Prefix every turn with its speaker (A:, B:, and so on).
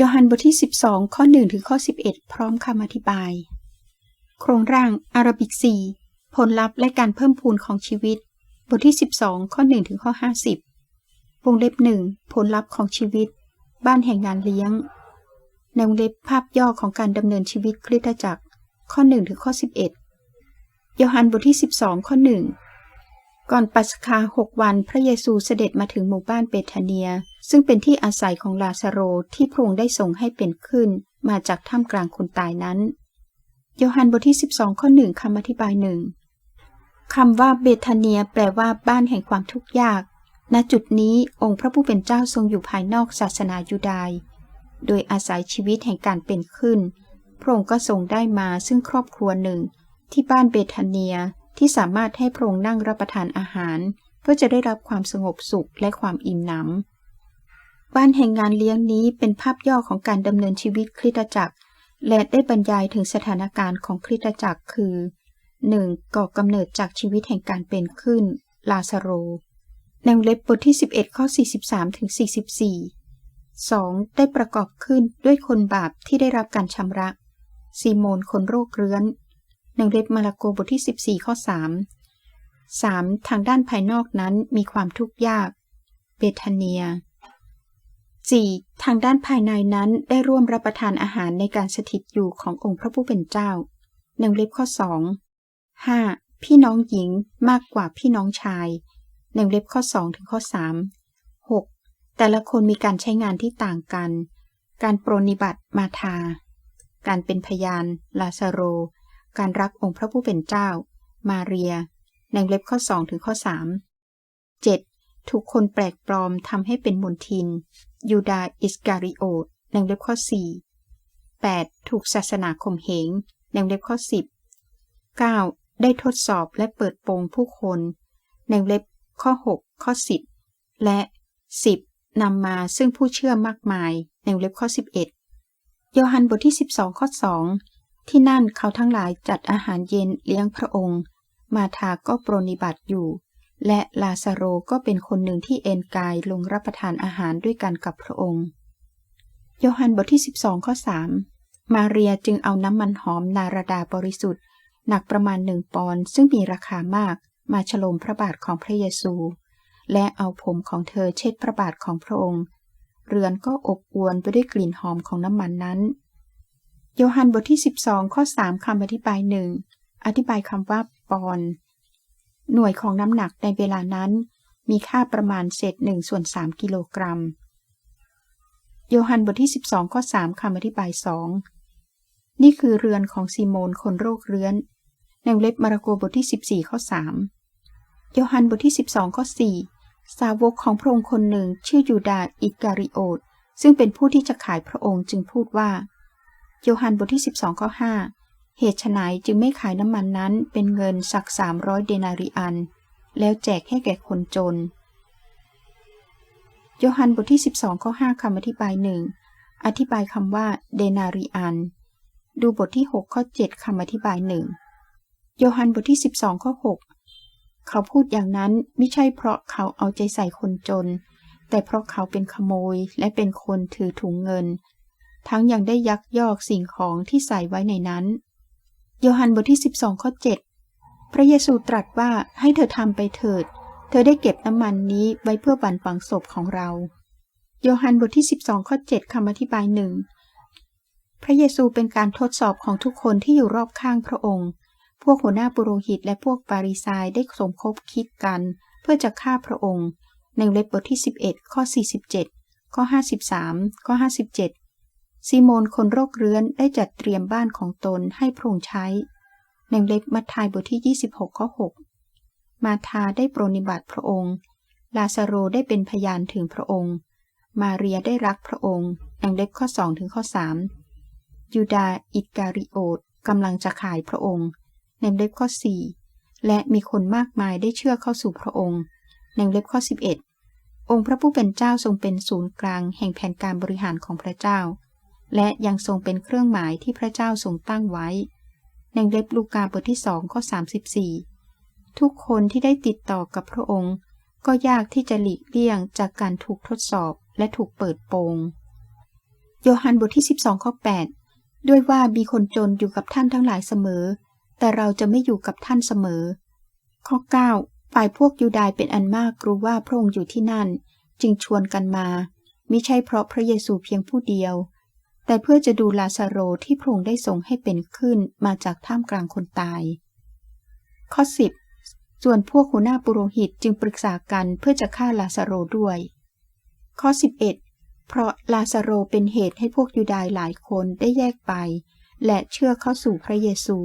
A: ยอห์นบทที่ 12 ข้อ 1 ถึงข้อ 11 พร้อมคำอธิบาย โครงร่างอารบิก 4 ผลลัพธ์และการเพิ่มพูนของชีวิต บทที่ 12 ข้อ 1 ถึงข้อ 50 วงเล็บ 1 ผลลัพธ์ของชีวิต บ้านแห่งงานเลี้ยง ในวงเล็บภาพย่อของการดำเนินชีวิตคริสตจักร ข้อ 1 ถึงข้อ 11 ยอห์นบทที่ 12 ข้อ 1 ก่อนปัสคาหกวันพระเยซูเสด็จมาถึงหมู่บ้านเบธาเนีย ซึ่งเป็นที่อาศัยของลาซาโรที่พระองค์ได้ทรงให้เป็นขึ้น มาจากถ้ำกลางคนตายนั้น โยฮันบทที่ 12 ข้อ1คำอธิบายหนึ่งคำว่าเบธาเนียแปลว่าบ้านแห่งความทุกข์ยาก ณ จุดนี้องค์พระผู้เป็นเจ้าทรงอยู่ภายนอกศาสนายูดาย โดยอาศัยชีวิตแห่งการเป็นขึ้น พระองค์ก็ทรงได้มาซึ่งครอบครัวหนึ่ง ที่บ้านเบธาเนีย ที่สามารถให้พระองค์นั่งรับประทานอาหาร เพื่อจะได้รับความสงบสุขและความอิ่มหนำบ้านแห่งงานเลี้ยงนี้เป็นภาพย่อของการดำเนินชีวิตคริสตจักร และได้บรรยายถึงสถานการณ์ของคริสตจักรคือ 1. ก่อกำเนิดจากชีวิตแห่งการเป็นขึ้น ลาซาโรในวงเล็บบทที่ 11 ข้อ 43ถึง44 2. ได้ประกอบขึ้นด้วยคนบาปที่ได้รับการชำระซีโมนคนโรคเรื้อน หนึ่งเล็บมาระโกบทที่ 14 ข้อ 3 3. ทางด้านภายนอกนั้นมีความทุกข์ยาก เบธาเนีย 4. ทางด้านภายในนั้นได้ร่วมรับประทานอาหารในการสถิตอยู่ขององค์พระผู้เป็นเจ้าหนึ่งเล็บข้อ 2 5. พี่น้องหญิงมากกว่าพี่น้องชายหนึ่งเล็บข้อ2ถึงข้อ 3 6. แต่ละคนมีการใช้งานที่ต่างกัน การโปรนิบัติมาทา การเป็นพยานลาซาโร การรักองค์พระผู้เป็นเจ้า มาเรีย ในเล็บข้อ2ถึงข้อ3 7. ถูกคนแปลกปลอมทำให้เป็นมนทิน ยูดาอิสการิโอตในเล็บข้อ 4 8. ถูกศาสนาข่มเหงในเล็บข้อ 10 9. ได้ทดสอบและเปิดโปงผู้คนในเล็บข้อ 6 ข้อ 10 และ 10นำมาซึ่งผู้เชื่อมากมายในเล็บข้อ 11 โยฮันบทที่ 12 ข้อ 2 ที่นั่นเขาทั้งหลายจัดอาหารเย็นเลี้ยงพระองค์ มาทาก็ปรนิบัติอยู่ และลาซาโรก็เป็นคนหนึ่งที่เอนกายลงรับประทานอาหารด้วยกันกับพระองค์ โยฮันบทที่ 12ข้อ3มาเรียจึงเอาน้ำมันหอมนาราดาบริสุทธิ์ หนักประมาณหนึ่งปอนด์ซึ่งมีราคามากมาฉลมพระบาทของพระเยซู และเอาผมของเธอเช็ดพระบาทของพระองค์ เรือนก็อบอวลไปด้วยกลิ่นหอมของน้ำมันนั้น โยฮันบทที่ 12 ข้อ 3 คำอธิบายหนึ่งอธิบายคำว่า ปอน หน่วยของน้ำหนักในเวลานั้น มีค่าประมาณเศษหนึ่งส่วนสามกิโลกรัม โยฮันบทที่ 12 ข้อ 3 คำอธิบายสองนี่คือเรือนของซีโมนคนโรคเรื้อน ในเล็บมาระโกบทที่ 14 ข้อ 3 โยฮันบทที่ 12 ข้อ 4 สาวกของพระองค์คนหนึ่งชื่อยูดาอิการิโอตซึ่งเป็นผู้ที่จะขายพระองค์จึงพูดว่า โยฮันบทที่ 12ข้อ5เหตุไฉนจึงไม่ขายน้ำมันนั้นเป็นเงินสัก300เดนาริอัน แล้วแจกให้แก่คนจน โยฮันบทที่ 12ข้อ5คำอธิบายหนึ่งอธิบายคำว่าเดนาริอัน ดูบทที่ 6 ข้อ 7คำอธิบายหนึ่งโยฮันบทที่ 12ข้อ6เขาพูดอย่างนั้นไม่ใช่เพราะเขาเอาใจใส่คนจน แต่เพราะเขาเป็นขโมยและเป็นคนถือถุงเงิน ทั้งยังได้ยักยอกสิ่งของที่ใส่ไว้ในนั้น โยฮันบทที่ 12 ข้อ 7 พระเยซูตรัสว่าให้เธอทำไปเถิด เธอได้เก็บน้ำมันนี้ไว้เพื่อบันฝังศพของเรา โยฮันบทที่ 12 ข้อ 7คำอธิบายหนึ่งพระเยซูเป็นการทดสอบของทุกคนที่อยู่รอบข้างพระองค์ พวกหัวหน้าปุโรหิตและพวกปาริซายได้สมคบคิดกัน เพื่อจะฆ่าพระองค์ในเล็บบทที่ 11 ข้อ 47 ข้อ 53 ข้อ 57 ซีโมนคนโรคเรื้อนได้จัดเตรียมบ้านของตนให้พระองค์ใช้ในเล็บมัทธิวบทที่ 26 ข้อ 6 มาธาได้ปรนิบัติพระองค์ ลาซาโรได้เป็นพยานถึงพระองค์ มาเรียได้รักพระองค์ในเล็บข้อ2ถึงข้อ3ยูดาอิการิโอตกำลังจะขายพระองค์ในเล็บข้อ 4 และมีคนมากมายได้เชื่อเข้าสู่พระองค์ในเล็บข้อ 11 องค์พระผู้เป็นเจ้าทรงเป็นศูนย์กลางแห่งแผนการบริหารของพระเจ้า และยังทรงเป็นเครื่องหมายที่พระเจ้าทรงตั้งไว้ในเล็บลูกาบทที่สองข้อ34 ทุกคนที่ได้ติดต่อกับพระองค์ ก็ยากที่จะหลีกเลี่ยงจากการถูกทดสอบและถูกเปิดโปง โยฮันบทที่ 12ข้อ8 ด้วยว่ามีคนจนอยู่กับท่านทั้งหลายเสมอ แต่เราจะไม่อยู่กับท่านเสมอ ข้อ 9 ฝ่ายพวกยูดายเป็นอันมากรู้ว่าพระองค์อยู่ที่นั่น จึงชวนกันมามิใช่เพราะพระเยซูเพียงผู้เดียว แต่เพื่อจะดูลาซาโรที่พระองค์ได้ทรงให้เป็นขึ้นมาจากท่ามกลางคนตาย ข้อ 10 ส่วนพวกหัวหน้าปุโรหิตจึงปรึกษากันเพื่อจะฆ่าลาซาโรด้วย ข้อ 11 เพราะลาซาโรเป็นเหตุให้พวกยูดายหลายคนได้แยกไป และเชื่อเข้าสู่พระเยซู